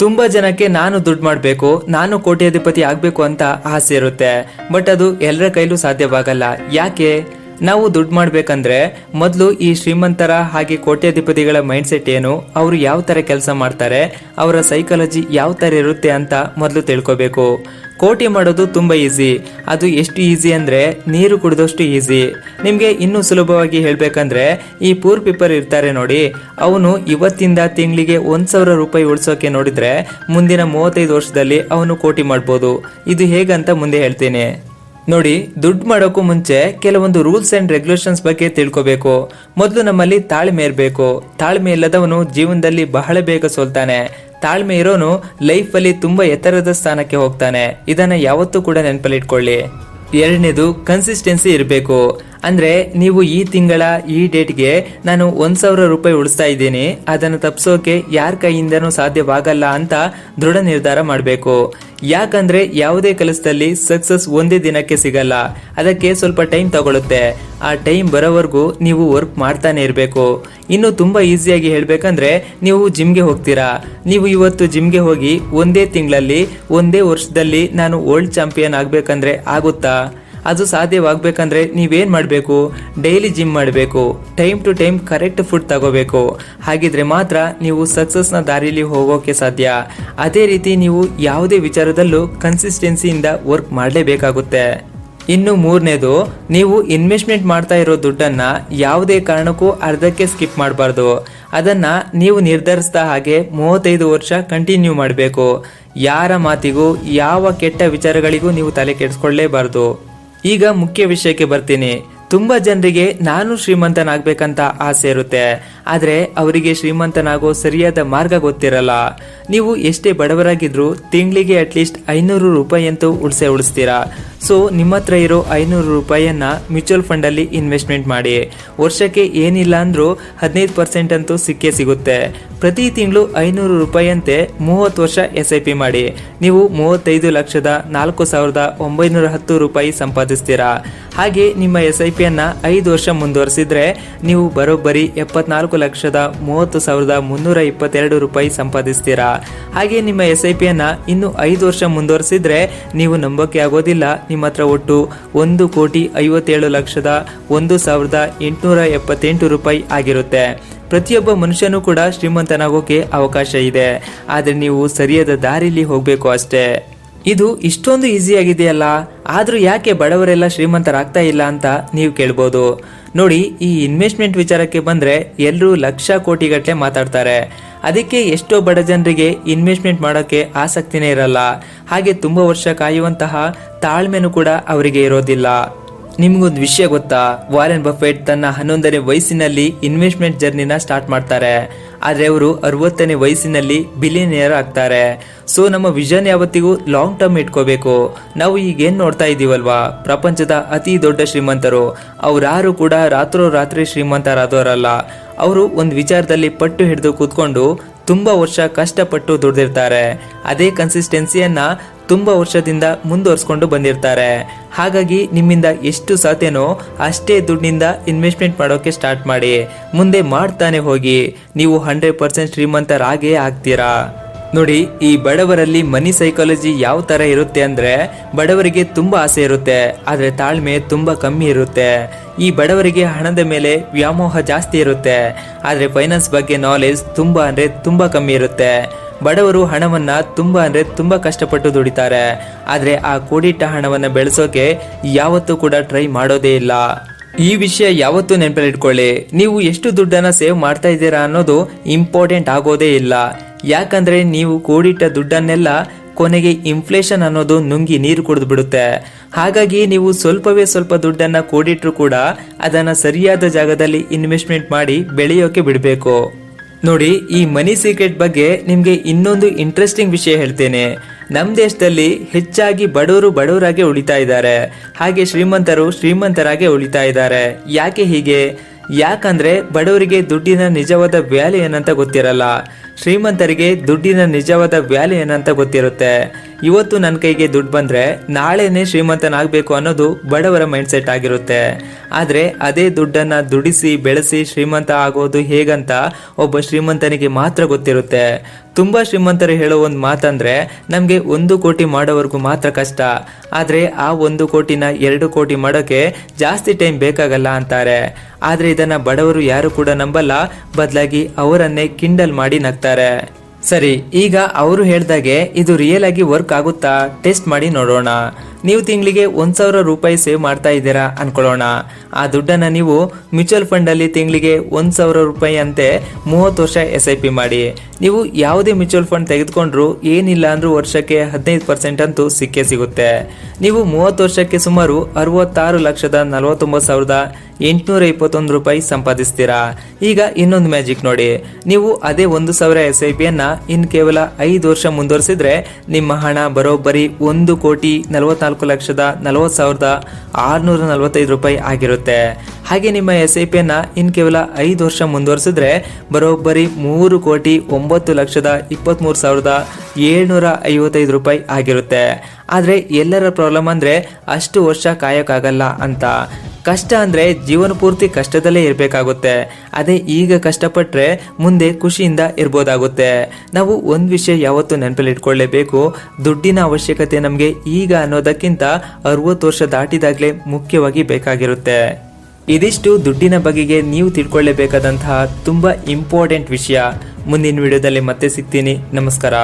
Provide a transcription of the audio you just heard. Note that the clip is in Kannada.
ತುಂಬಾ ಜನಕ್ಕೆ ನಾನು ದುಡ್ಡು ಮಾಡಬೇಕು, ನಾನು ಕೋಟ್ಯಾಧಿಪತಿ ಆಗಬೇಕು ಅಂತ ಆಸೆ ಇರುತ್ತೆ. ಬಟ್ ಅದು ಎಲ್ಲರ ಕೈಲೂ ಸಾಧ್ಯವಾಗಲ್ಲ. ಯಾಕೆ? ನಾವು ದುಡ್ಡು ಮಾಡಬೇಕಂದ್ರೆ ಮೊದಲು ಈ ಶ್ರೀಮಂತರ ಹಾಗೆ ಕೋಟ್ಯಾಧಿಪತಿಗಳ ಮೈಂಡ್ ಸೆಟ್ ಏನು, ಅವರು ಯಾವ ಥರ ಕೆಲಸ ಮಾಡ್ತಾರೆ, ಅವರ ಸೈಕಾಲಜಿ ಯಾವ ಥರ ಇರುತ್ತೆ ಅಂತ ಮೊದಲು ತಿಳ್ಕೊಬೇಕು. ಕೋಟಿ ಮಾಡೋದು ತುಂಬ ಈಸಿ ಅದು ಎಷ್ಟು ಈಸಿ ಅಂದರೆ ನೀರು ಕುಡಿದಷ್ಟು ಈಸಿ ನಿಮಗೆ ಇನ್ನೂ ಸುಲಭವಾಗಿ ಹೇಳಬೇಕಂದ್ರೆ, ಈ ಪೂರ್ ಪೀಪರ್ ಇರ್ತಾರೆ ನೋಡಿ, ಅವನು ಇವತ್ತಿಂದ ತಿಂಗಳಿಗೆ ಒಂದು ಸಾವಿರ ರೂಪಾಯಿ ಉಳಿಸೋಕೆ ನೋಡಿದರೆ, ಮುಂದಿನ ಮೂವತ್ತೈದು ವರ್ಷದಲ್ಲಿ ಅವನು ಕೋಟಿ ಮಾಡ್ಬೋದು. ಇದು ಹೇಗಂತ ಮುಂದೆ ಹೇಳ್ತೀನಿ. ನೋಡಿ, ದುಡ್ಡು ಮಾಡೋಕ್ಕೂ ಮುಂಚೆ ಕೆಲವೊಂದು ರೂಲ್ಸ್ ಅಂಡ್ ರೆಗ್ಯುಲೇಷನ್ಸ್ ಬಗ್ಗೆ ತಿಳ್ಕೋಬೇಕು. ಮೊದಲು ನಮ್ಮಲ್ಲಿ ತಾಳ್ಮೆ ಇರಬೇಕು. ತಾಳ್ಮೆ ಇಲ್ಲದವನು ಜೀವನದಲ್ಲಿ ಬಹಳ ಬೇಗ ಸೋಲ್ತಾನೆ. ತಾಳ್ಮೆ ಇರೋನು ಲೈಫಲ್ಲಿ ತುಂಬಾ ಎತ್ತರದ ಸ್ಥಾನಕ್ಕೆ ಹೋಗ್ತಾನೆ. ಇದನ್ನ ಯಾವತ್ತೂ ಕೂಡ ನೆನಪಲ್ಲಿಟ್ಕೊಳ್ಳಿ ಎರಡನೇದು ಕನ್ಸಿಸ್ಟೆನ್ಸಿ ಇರಬೇಕು. ಅಂದರೆ ನೀವು ಈ ತಿಂಗಳ ಈ ಡೇಟ್ಗೆ ನಾನು ಒಂದು ಸಾವಿರ ರೂಪಾಯಿ ಉಳಿಸ್ತಾ ಇದ್ದೀನಿ. ಅದನ್ನು ತಪ್ಪಿಸೋಕೆ ಯಾರ ಕೈಯಿಂದನೂ ಸಾಧ್ಯವಾಗಲ್ಲ ಅಂತ ದೃಢ ನಿರ್ಧಾರ ಮಾಡಬೇಕು. ಯಾಕಂದರೆ ಯಾವುದೇ ಕೆಲಸದಲ್ಲಿ ಸಕ್ಸಸ್ ಒಂದೇ ದಿನಕ್ಕೆ ಸಿಗಲ್ಲ. ಅದಕ್ಕೆ ಸ್ವಲ್ಪ ಟೈಮ್ ತಗೊಳುತ್ತೆ. ಆ ಟೈಮ್ ಬರೋವರೆಗೂ ನೀವು ವರ್ಕ್ ಮಾಡ್ತಾನೆ ಇರಬೇಕು. ಇನ್ನು ತುಂಬ ಈಸಿಯಾಗಿ ಹೇಳಬೇಕಂದ್ರೆ ನೀವು ಜಿಮ್ಗೆ ಹೋಗ್ತೀರಾ? ನೀವು ಇವತ್ತು ಜಿಮ್ಗೆ ಹೋಗಿ ಒಂದೇ ತಿಂಗಳಲ್ಲಿ, ಒಂದೇ ವರ್ಷದಲ್ಲಿ ನಾನು ವರ್ಲ್ಡ್ ಚಾಂಪಿಯನ್ ಆಗಬೇಕಂದ್ರೆ ಆಗುತ್ತಾ? ಅದು ಸಾಧ್ಯವಾಗಬೇಕಂದ್ರೆ ನೀವೇನು ಮಾಡಬೇಕು? ಡೈಲಿ ಜಿಮ್ ಮಾಡಬೇಕು. Time to time correct food ತಗೋಬೇಕು. ಹಾಗಿದ್ರೆ ಮಾತ್ರ ನೀವು ಸಕ್ಸಸ್ನ ದಾರಿಲಿ ಹೋಗೋಕೆ ಸಾಧ್ಯ. ಅದೇ ರೀತಿ ನೀವು ಯಾವುದೇ ವಿಚಾರದಲ್ಲೂ ಕನ್ಸಿಸ್ಟೆನ್ಸಿಯಿಂದ ವರ್ಕ್ ಮಾಡಲೇಬೇಕಾಗುತ್ತೆ. ಇನ್ನು ಮೂರನೇದು, ನೀವು ಇನ್ವೆಸ್ಟ್ಮೆಂಟ್ ಮಾಡ್ತಾ ಇರೋ ದುಡ್ಡನ್ನು ಯಾವುದೇ ಕಾರಣಕ್ಕೂ ಅರ್ಧಕ್ಕೆ ಸ್ಕಿಪ್ ಮಾಡಬಾರ್ದು. ಅದನ್ನು ನೀವು ನಿರ್ಧರಿಸಿದ ಹಾಗೆ ಮೂವತ್ತೈದು ವರ್ಷ ಕಂಟಿನ್ಯೂ ಮಾಡಬೇಕು. ಯಾರ ಮಾತಿಗೂ, ಯಾವ ಕೆಟ್ಟ ವಿಚಾರಗಳಿಗೂ ನೀವು ತಲೆ ಕೆಡಿಸ್ಕೊಳ್ಳೇಬಾರ್ದು. ಈಗ ಮುಖ್ಯ ವಿಷಯಕ್ಕೆ ಬರ್ತೀನಿ. ತುಂಬಾ ಜನರಿಗೆ ನಾನು ಶ್ರೀಮಂತನಾಗಬೇಕಂತ ಆಸೆ ಇರುತ್ತೆ. ಆದರೆ ಅವರಿಗೆ ಶ್ರೀಮಂತನಾಗೋ ಸರಿಯಾದ ಮಾರ್ಗ ಗೊತ್ತಿರಲ್ಲ. ನೀವು ಎಷ್ಟೇ ಬಡವರಾಗಿದ್ರು ತಿಂಗಳಿಗೆ ಅಟ್ಲೀಸ್ಟ್ ಐನೂರು ರೂಪಾಯಿ ಅಂತೂ ಉಳಿಸೇ ಉಳಿಸ್ತೀರಾ. ಸೊ ನಿಮ್ಮ ಹತ್ರ ಇರೋ ಐನೂರು ರೂಪಾಯಿಯನ್ನ ಮ್ಯೂಚುವಲ್ ಫಂಡ್ ಅಲ್ಲಿ ಇನ್ವೆಸ್ಟ್ಮೆಂಟ್ ಮಾಡಿ. ವರ್ಷಕ್ಕೆ ಏನಿಲ್ಲ ಅಂದ್ರು ಹದಿನೈದು ಪರ್ಸೆಂಟ್ ಅಂತೂ ಸಿಕ್ಕೇ ಸಿಗುತ್ತೆ. ಪ್ರತಿ ತಿಂಗಳು ಐನೂರು ರೂಪಾಯಿಯಂತೆ ಮೂವತ್ತು ವರ್ಷ ಎಸ್ ಐ ಪಿ ಮಾಡಿ. ನೀವು ಮೂವತ್ತೈದು ಲಕ್ಷದ ನಾಲ್ಕು ಸಾವಿರದ ಒಂಬೈನೂರ ಹತ್ತು ರೂಪಾಯಿ ಸಂಪಾದಿಸ್ತೀರಾ. ಹಾಗೆ ನಿಮ್ಮ ಎಸ್ ಐ ಪಿಯನ್ನು ಐದು ವರ್ಷ ಮುಂದುವರಿಸಿದರೆ ನೀವು ಬರೋಬ್ಬರಿ ಎಪ್ಪತ್ನಾಲ್ಕು ಲಕ್ಷದ ಮೂವತ್ತು ಸಾವಿರದ ಮುನ್ನೂರ ಇಪ್ಪತ್ತೆರಡು ರೂಪಾಯಿ ಸಂಪಾದಿಸ್ತೀರಾ? ಹಾಗೆ ನಿಮ್ಮ ಎಸ್ ಐ ಪಿಯನ್ನು ಇನ್ನೂ ಐದು ವರ್ಷ ಮುಂದುವರಿಸಿದರೆ ನೀವು ನಂಬೋಕೆ ಆಗೋದಿಲ್ಲ. ನಿಮ್ಮ ಹತ್ರ ಒಟ್ಟು ಒಂದು ಕೋಟಿ ಐವತ್ತೇಳು ಲಕ್ಷದ ಒಂದು ಸಾವಿರದ ಎಂಟುನೂರ ಎಪ್ಪತ್ತೆಂಟು ರೂಪಾಯಿ ಆಗಿರುತ್ತೆ. ಪ್ರತಿಯೊಬ್ಬ ಮನುಷ್ಯನೂ ಕೂಡ ಶ್ರೀಮಂತನಾಗೋಕೆ ಅವಕಾಶ ಇದೆ. ಆದರೆ ನೀವು ಸರಿಯಾದ ದಾರಿಲಿ ಹೋಗಬೇಕು ಅಷ್ಟೇ. ಇದು ಇಷ್ಟೊಂದು ಈಸಿ ಆಗಿದೆಯಲ್ಲ ಆದ್ರೂ ಯಾಕೆ ಬಡವರೆಲ್ಲ ಶ್ರೀಮಂತರಾಗ್ತಾ ಇಲ್ಲ ಅಂತ ನೀವು ಕೇಳ್ಬೋದು. ನೋಡಿ, ಈ ಇನ್ವೆಸ್ಟ್ಮೆಂಟ್ ವಿಚಾರಕ್ಕೆ ಬಂದ್ರೆ ಎಲ್ಲರೂ ಲಕ್ಷ ಕೋಟಿಗಟ್ಟಲೆ ಮಾತಾಡ್ತಾರೆ. ಅದಕ್ಕೆ ಎಷ್ಟೋ ಬಡ ಜನರಿಗೆ ಇನ್ವೆಸ್ಟ್ಮೆಂಟ್ ಮಾಡೋಕ್ಕೆ ಆಸಕ್ತಿನೇ ಇರಲ್ಲ. ಹಾಗೆ ತುಂಬ ವರ್ಷ ಕಾಯುವಂತಹ ತಾಳ್ಮೆನೂ ಕೂಡ ಅವರಿಗೆ ಇರೋದಿಲ್ಲ. ನಿಮ್ಗೊಂದು ವಿಷಯ ಗೊತ್ತಾ, ವಾರೆನ್ ಬಫೆಟ್ ತನ್ನ ಹನ್ನೊಂದನೇ ವಯಸ್ಸಿನಲ್ಲಿ ಇನ್ವೆಸ್ಟ್ಮೆಂಟ್ ಜರ್ನಿನ ಸ್ಟಾರ್ಟ್ ಮಾಡ್ತಾರೆ. ಆದ್ರೆ ಅವರು ಅರವತ್ತನೇ ವಯಸ್ಸಿನಲ್ಲಿ ಬಿಲಿಯನಿಯರ್ ಆಗ್ತಾರೆ. ಸೊ ನಮ್ಮ ವಿಷನ್ ಯಾವತ್ತಿಗೂ ಲಾಂಗ್ ಟರ್ಮ್ ಇಟ್ಕೋಬೇಕು. ನಾವು ಈಗೇನು ನೋಡ್ತಾ ಇದೀವಲ್ವಾ? ಪ್ರಪಂಚದ ಅತಿ ದೊಡ್ಡ ಶ್ರೀಮಂತರು. ಅವರಾರು ಕೂಡ ರಾತ್ರೋರಾತ್ರಿ ಶ್ರೀಮಂತರಾದವರಲ್ಲ. ಅವರು ಒಂದು ವಿಚಾರದಲ್ಲಿ ಪಟ್ಟು ಹಿಡಿದು ಕೂತ್ಕೊಂಡು ತುಂಬಾ ವರ್ಷ ಕಷ್ಟಪಟ್ಟು ದುಡ್ದಿರ್ತಾರೆ. ಅದೇ ಕನ್ಸಿಸ್ಟೆನ್ಸಿಯನ್ನ ತುಂಬಾ ವರ್ಷದಿಂದ ಮುಂದುವರ್ಸ್ಕೊಂಡು ಬಂದಿರ್ತಾರೆ. ಹಾಗಾಗಿ ನಿಮ್ಮಿಂದ ಎಷ್ಟು ಸಾಧ್ಯನೋ ಅಷ್ಟೇ ದುಡ್ಡಿನಿಂದ ಇನ್ವೆಸ್ಟ್ಮೆಂಟ್ ಮಾಡೋಕೆ ಸ್ಟಾರ್ಟ್ ಮಾಡಿ. ಮುಂದೆ ಮಾಡ್ತಾನೆ ಹೋಗಿ. ನೀವು ಹಂಡ್ರೆಡ್ ಪರ್ಸೆಂಟ್ ಶ್ರೀಮಂತರಾಗೇ ಆಗ್ತೀರಾ? ನೋಡಿ, ಈ ಬಡವರಲ್ಲಿ ಮನಿ ಸೈಕಾಲಜಿ ಯಾವ ತರ ಇರುತ್ತೆ ಅಂದ್ರೆ ಬಡವರಿಗೆ ತುಂಬಾ ಆಸೆ ಇರುತ್ತೆ, ಆದ್ರೆ ತಾಳ್ಮೆ ತುಂಬಾ ಕಮ್ಮಿ ಇರುತ್ತೆ. ಈ ಬಡವರಿಗೆ ಹಣದ ಮೇಲೆ ವ್ಯಾಮೋಹ ಜಾಸ್ತಿ ಇರುತ್ತೆ, ಆದ್ರೆ ಫೈನಾನ್ಸ್ ಬಗ್ಗೆ ನಾಲೆಜ್ ತುಂಬಾ ಅಂದ್ರೆ ತುಂಬಾ ಕಮ್ಮಿ ಇರುತ್ತೆ. ಬಡವರು ಹಣವನ್ನ ತುಂಬಾ ಅಂದ್ರೆ ತುಂಬಾ ಕಷ್ಟಪಟ್ಟು ದುಡಿತಾರೆ, ಆದ್ರೆ ಆ ಕೂಡಿಟ್ಟ ಹಣವನ್ನ ಬೆಳೆಸೋಕೆ ಯಾವತ್ತೂ ಕೂಡ ಟ್ರೈ ಮಾಡೋದೇ ಇಲ್ಲ. ಈ ವಿಷಯ ಯಾವತ್ತೂ ನೆನಪಲ್ಲಿಟ್ಕೊಳ್ಳಿ, ನೀವು ಎಷ್ಟು ದುಡ್ಡನ್ನ ಸೇವ್ ಮಾಡ್ತಾ ಇದ್ದೀರಾ ಅನ್ನೋದು ಇಂಪಾರ್ಟೆಂಟ್ ಆಗೋದೇ ಇಲ್ಲ. ಯಾಕಂದ್ರೆ ನೀವು ಕೂಡಿಟ್ಟ ದುಡ್ಡನ್ನೆಲ್ಲ ಕೊನೆಗೆ ಇನ್ಫ್ಲೇಷನ್ ಅನ್ನೋದು ನುಂಗಿ ನೀರು ಕುಡಿದು ಬಿಡುತ್ತೆ. ಹಾಗಾಗಿ ನೀವು ಸ್ವಲ್ಪವೇ ಸ್ವಲ್ಪ ದುಡ್ಡನ್ನ ಕೂಡಿಟ್ರು ಕೂಡ ಅದನ್ನ ಸರಿಯಾದ ಜಾಗದಲ್ಲಿ ಇನ್ವೆಸ್ಟ್ಮೆಂಟ್ ಮಾಡಿ ಬೆಳೆಯೋಕೆ ಬಿಡಬೇಕು. ನೋಡಿ, ಈ ಮನಿ ಸೀಕ್ರೆಟ್ ಬಗ್ಗೆ ನಿಮಗೆ ಇನ್ನೊಂದು ಇಂಟ್ರೆಸ್ಟಿಂಗ್ ವಿಷಯ ಹೇಳ್ತೇನೆ. ನಮ್ಮ ದೇಶದಲ್ಲಿ ಹೆಚ್ಚಾಗಿ ಬಡವರು ಬಡವರಾಗೆ ಉಳಿತಾ ಇದ್ದಾರೆ. ಹಾಗೆ ಶ್ರೀಮಂತರು ಶ್ರೀಮಂತರಾಗೆ ಉಳಿತಾ ಇದ್ದಾರೆ. ಯಾಕೆ ಹೀಗೆ? ಯಾಕಂದ್ರೆ ಬಡವರಿಗೆ ದುಡ್ಡಿನ ನಿಜವಾದ ವ್ಯಾಲ್ಯೂ ಏನಂತ ಗೊತ್ತಿರಲ್ಲ. ಶ್ರೀಮಂತರಿಗೆ ದುಡ್ಡಿನ ನಿಜವಾದ ವ್ಯಾಲ್ಯೂ ಏನಂತ ಗೊತ್ತಿರುತ್ತೆ. ಇವತ್ತು ನನ್ನ ಕೈಗೆ ದುಡ್ಡು ಬಂದರೆ ನಾಳೆನೇ ಶ್ರೀಮಂತನಾಗಬೇಕು ಅನ್ನೋದು ಬಡವರ ಮೈಂಡ್ ಸೆಟ್ ಆಗಿರುತ್ತೆ. ಆದರೆ ಅದೇ ದುಡ್ಡನ್ನು ದುಡಿಸಿ, ಬೆಳೆಸಿ ಶ್ರೀಮಂತ ಆಗೋದು ಹೇಗಂತ ಒಬ್ಬ ಶ್ರೀಮಂತನಿಗೆ ಮಾತ್ರ ಗೊತ್ತಿರುತ್ತೆ. ತುಂಬ ಶ್ರೀಮಂತರು ಹೇಳೋ ಒಂದು ಮಾತಂದರೆ, ನಮಗೆ ಒಂದು ಕೋಟಿ ಮಾಡೋವರೆಗೂ ಮಾತ್ರ ಕಷ್ಟ. ಆದರೆ ಆ ಒಂದು ಕೋಟಿನ ಎರಡು ಕೋಟಿ ಮಾಡೋಕ್ಕೆ ಜಾಸ್ತಿ ಟೈಮ್ ಬೇಕಾಗಲ್ಲ ಅಂತಾರೆ. ಆದರೆ ಇದನ್ನು ಬಡವರು ಯಾರು ಕೂಡ ನಂಬಲ್ಲ, ಬದಲಾಗಿ ಅವರನ್ನೇ ಕಿಂಡಲ್ ಮಾಡಿ ನಗ್ತಾರೆ. ಸರಿ ಈಗ ಅವರು ಹೇಳ್ದಾಗೆ ಇದು ರಿಯಲ್ ಆಗಿ ವರ್ಕ್ ಆಗುತ್ತಾ? ಟೆಸ್ಟ್ ಮಾಡಿ ನೋಡೋಣ. ನೀವು ತಿಂಗಳಿಗೆ ಒಂದ್ ಸಾವಿರ ರೂಪಾಯಿ ಸೇವ್ ಮಾಡ್ತಾ ಇದ್ದೀರಾ ಅನ್ಕೊಳ್ಳೋಣ. ಆ ದುಡ್ಡನ್ನ ನೀವು ಮ್ಯೂಚುವಲ್ ಫಂಡ್ ಅಲ್ಲಿ ತಿಂಗಳಿಗೆ ಒಂದ್ ಸಾವಿರ ರೂಪಾಯಿ ಅಂತೆ ಮೂವತ್ತು ವರ್ಷ ಎಸ್ ಐ ಪಿ ಮಾಡಿ. ನೀವು ಯಾವುದೇ ಮ್ಯೂಚುವಲ್ ಫಂಡ್ ತೆಗೆದುಕೊಂಡ್ರು ಏನಿಲ್ಲ ಅಂದ್ರೂ ವರ್ಷಕ್ಕೆ ಹದಿನೈದು ಪರ್ಸೆಂಟ್ ಅಂತೂ ಸಿಕ್ಕೇ ಸಿಗುತ್ತೆ. ನೀವು ಮೂವತ್ತು ವರ್ಷಕ್ಕೆ ಸುಮಾರು ಅರವತ್ತಾರು ಲಕ್ಷದ ನಲವತ್ತೊಂಬತ್ತು ಸಾವಿರದ ಎಂಟುನೂರ ಇಪ್ಪತ್ತೊಂದು ರೂಪಾಯಿ ಸಂಪಾದಿಸ್ತೀರಾ. ಈಗ ಇನ್ನೊಂದು ಮ್ಯಾಜಿಕ್ ನೋಡಿ. ನೀವು ಅದೇ ಒಂದು ಸಾವಿರ ಎಸ್ ಐ ಪಿಯನ್ನು ಇನ್ ಕೇವಲ ಐದು ವರ್ಷ ಮುಂದುವರಿಸಿದ್ರೆ ನಿಮ್ಮ ಹಣ ಬರೋಬ್ಬರಿ ಒಂದು ಕೋಟಿ ನಲವತ್ನಾಲ್ಕು ಲಕ್ಷದ ನಲವತ್ತು ಸಾವಿರದ ಆರುನೂರ ನಲವತ್ತೈದು ರೂಪಾಯಿ ಆಗಿರುತ್ತೆ. ಹಾಗೆ ನಿಮ್ಮ ಎಸ್ ಐ ಪಿಯನ್ನು ಇನ್ನು ಕೇವಲ ಐದು ವರ್ಷ ಮುಂದುವರಿಸಿದ್ರೆ ಬರೋಬ್ಬರಿ ಮೂರು ಕೋಟಿ ಒಂಬತ್ತು ಲಕ್ಷದ ಇಪ್ಪತ್ತ್ಮೂರು ಸಾವಿರದ ಏಳ್ನೂರ ಐವತ್ತೈದು ರೂಪಾಯಿ ಆಗಿರುತ್ತೆ. ಆದರೆ ಎಲ್ಲರ ಪ್ರಾಬ್ಲಮ್ ಅಂದರೆ ಅಷ್ಟು ವರ್ಷ ಕಾಯೋಕ್ಕಾಗಲ್ಲ ಅಂತ. ಕಷ್ಟ ಅಂದರೆ ಜೀವನ ಪೂರ್ತಿ ಕಷ್ಟದಲ್ಲೇ ಇರಬೇಕಾಗುತ್ತೆ. ಅದೇ ಈಗ ಕಷ್ಟಪಟ್ಟರೆ ಮುಂದೆ ಖುಷಿಯಿಂದ ಇರ್ಬೋದಾಗುತ್ತೆ. ನಾವು ಒಂದು ವಿಷಯ ಯಾವತ್ತೂ ನೆನಪಲ್ಲಿ ಇಟ್ಕೊಳ್ಳೇಬೇಕು. ದುಡ್ಡಿನ ಅವಶ್ಯಕತೆ ನಮಗೆ ಈಗ ಅನ್ನೋದಕ್ಕಿಂತ ಅರವತ್ತು ವರ್ಷ ದಾಟಿದಾಗಲೇ ಮುಖ್ಯವಾಗಿ ಬೇಕಾಗಿರುತ್ತೆ. ಇದಿಷ್ಟು ದುಡ್ಡಿನ ಬಗೆಗೆ ನೀವು ತಿಳ್ಕೊಳ್ಳೇಬೇಕಾದಂತಹ ತುಂಬಾ ಇಂಪಾರ್ಟೆಂಟ್ ವಿಷಯ ಮುಂದಿನ ವಿಡಿಯೋದಲ್ಲಿ ಮತ್ತೆ ಸಿಗ್ತೀನಿ. ನಮಸ್ಕಾರ.